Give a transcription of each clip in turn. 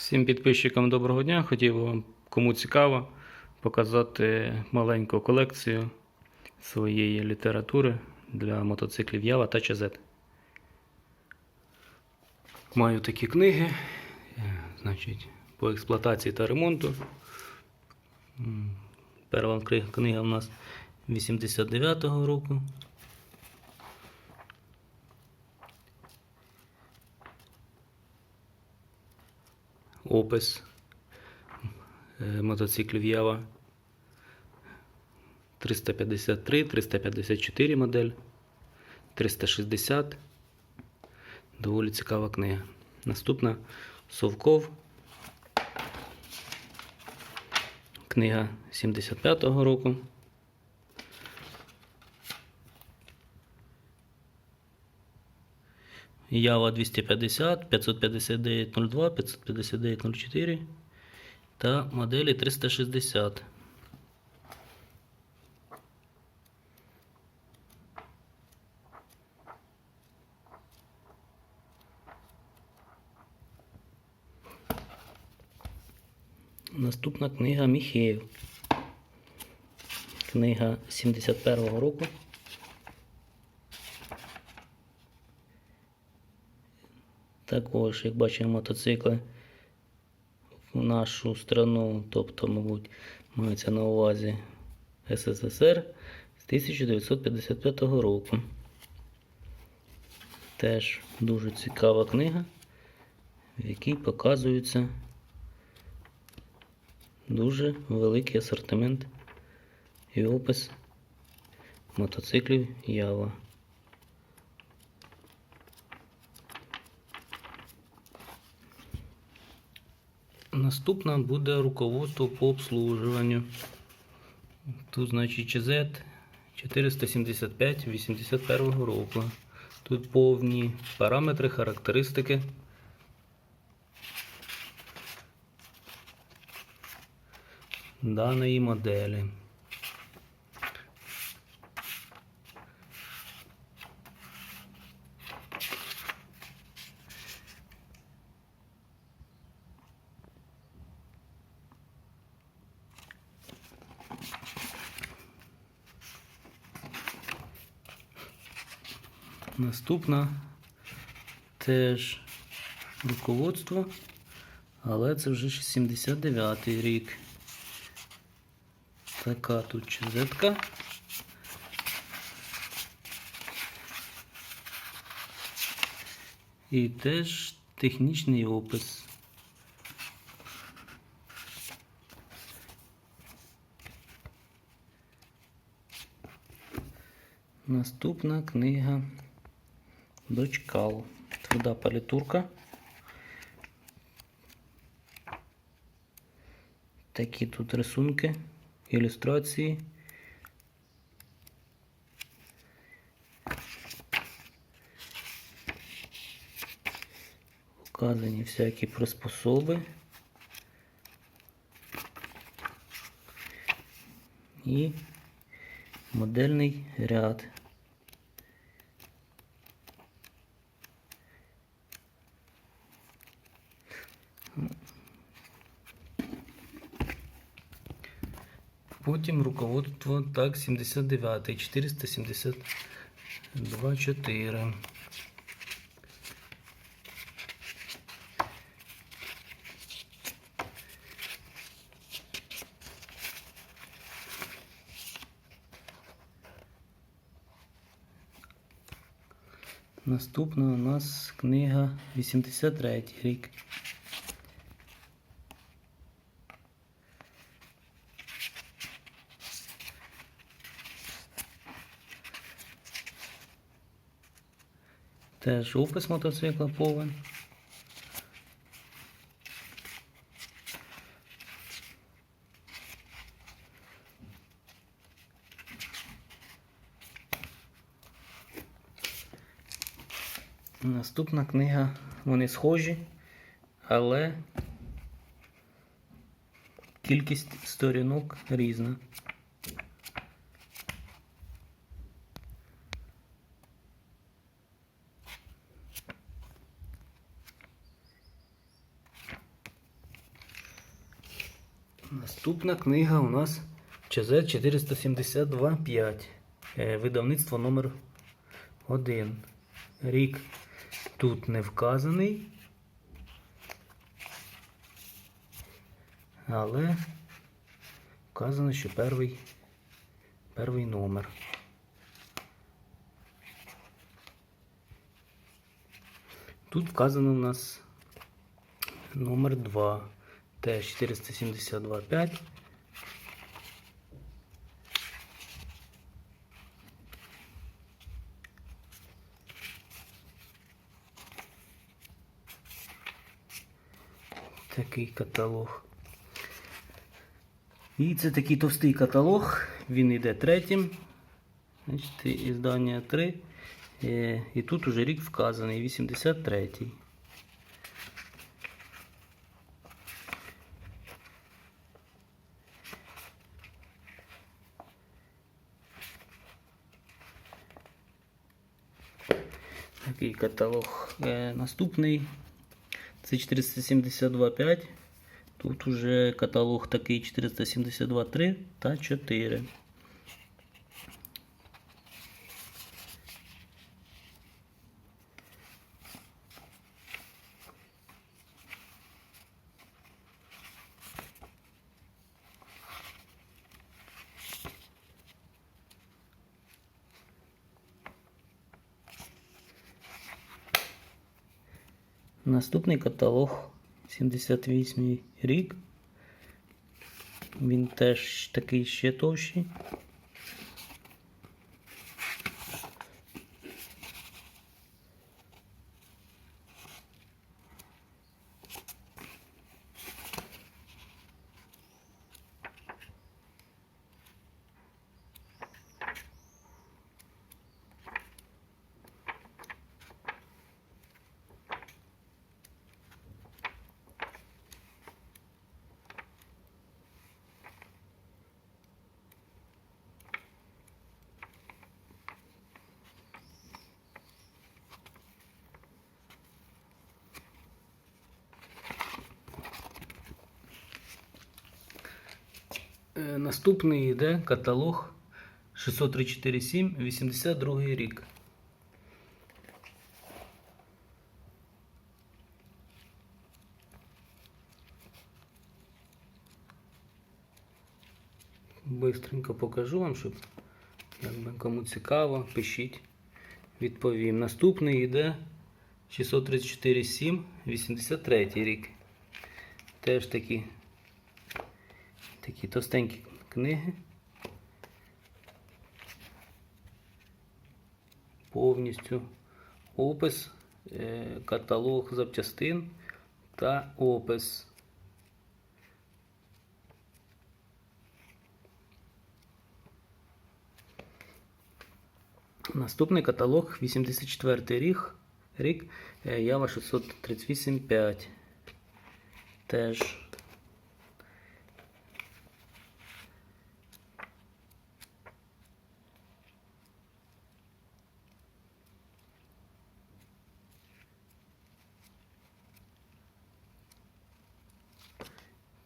Всім підписчикам доброго дня. Хотів би вам, кому цікаво, показати маленьку колекцію своєї літератури для мотоциклів Ява та ЧЗ. Маю такі книги, е, значить, по експлуатації та ремонту. Перша книга у нас 89-го року. Опис е, мотоциклів Ява 353, 354 модель, 360. Доволі цікава книга. Наступна Совков. Книга 75-го року. Ява 250, 55902, 55904 та моделі 360. Наступна книга Міхеєв. Книга 71-го року. Також, як бачимо, мотоцикли в нашу страну, тобто, мабуть, мається на увазі СССР з 1955 року. Теж дуже цікава книга, в якій показується дуже великий асортимент і опис мотоциклів Ява. Наступна буде руководство по обслужуванню. Тут, значить, ЧЗ 475 81 року. Тут повні параметри, характеристики. Даної моделі. Наступна теж руководство, але це вже 79-й рік. Така тут чизетка. І теж технічний опис. Наступна книга Дочкал. Тверда палітурка. Такі тут рисунки, ілюстрації. Вказані всякі приспособи. І модельний ряд. Потім руководство так 79, 472, 4. Наступна у нас книга 83 рік. Теж опис мотоцикла повен. Наступна книга, вони схожі, але кількість сторінок різна. Наступна книга у нас ЧЗ 472.5. Е, Видавництво номер 1. Рік тут не вказаний. Але вказано, що перший, перший номер. Тут вказано у нас номер 2. Теж 472.5. Такий каталог. І це такий товстий каталог. Він йде третім. Значить, іздання 3. Е, І тут уже рік вказаний, 83-й. Такий каталог. Е, наступний це 472.5. Тут уже каталог такий 472.3 та 4. Наступний каталог 78 рік. Він теж такий ще товщий. Наступний йде каталог 60347 82 рік. Бистренько покажу вам, щоб якби кому цікаво, пишіть, відповім. Наступний йде 634.7, 83 рік. Теж такі такі товстенькі книги. Повністю опис, е, каталог запчастин та опис. Наступний каталог 84 рік, рік е, Java 638.5. Теж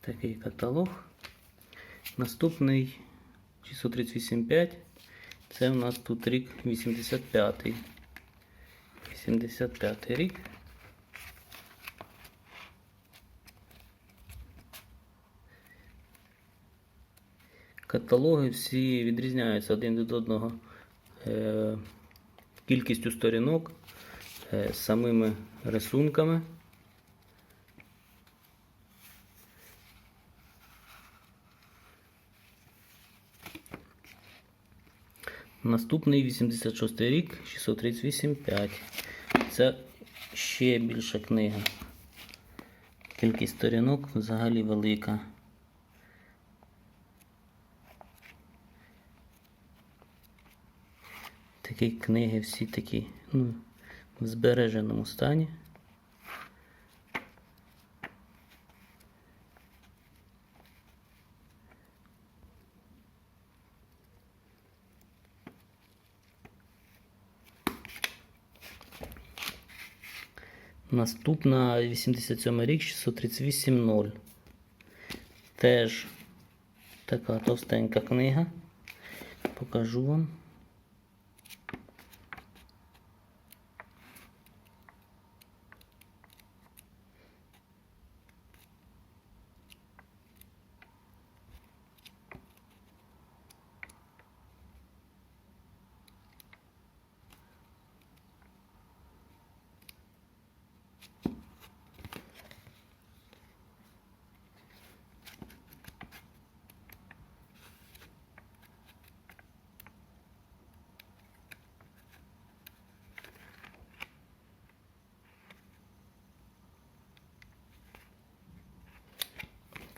такий каталог. Наступний 638.5. Це у нас тут рік 85. 85 рік. Каталоги всі відрізняються один від одного е, кількістю сторінок, е, самими рисунками. Наступний 86 рік, 638.5. Це ще більша книга. Кількість сторінок взагалі велика. Такі книги всі такі, ну, в збереженому стані. Наступна 87 рік 638.0. Теж така товстенька книга. Покажу вам.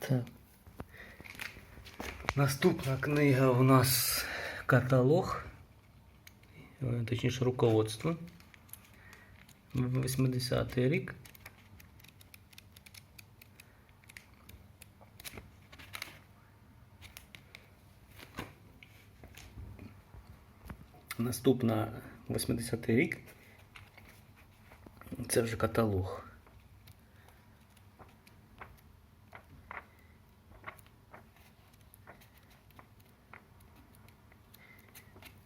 Так. Наступна книга у нас каталог, точніше руководство. 80-й рік. Наступна 80-й рік. Це вже каталог.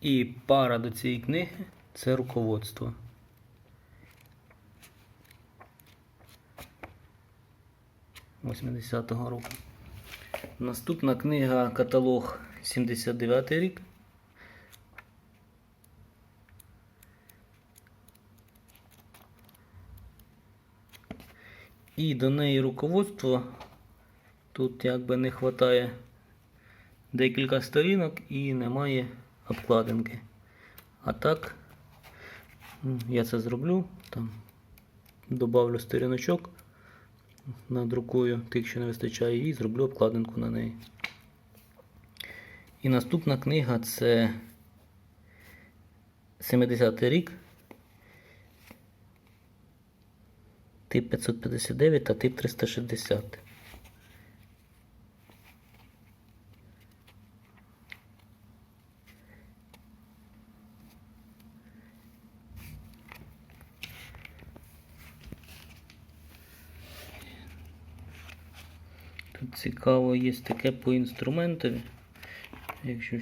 І пара до цієї книги це руководство. Восьмидесятого року. Наступна книга каталог 79 рік. І до неї руководство. Тут якби не вистачає декілька сторінок і немає обкладинки. А так, я це зроблю, там добавлю сторіночок, надрукую тих, що не вистачає, і зроблю обкладинку на неї. І наступна книга це 70-й рік. Тип 559 та тип 360. Тут цікаво є таке по інструментові. Якщо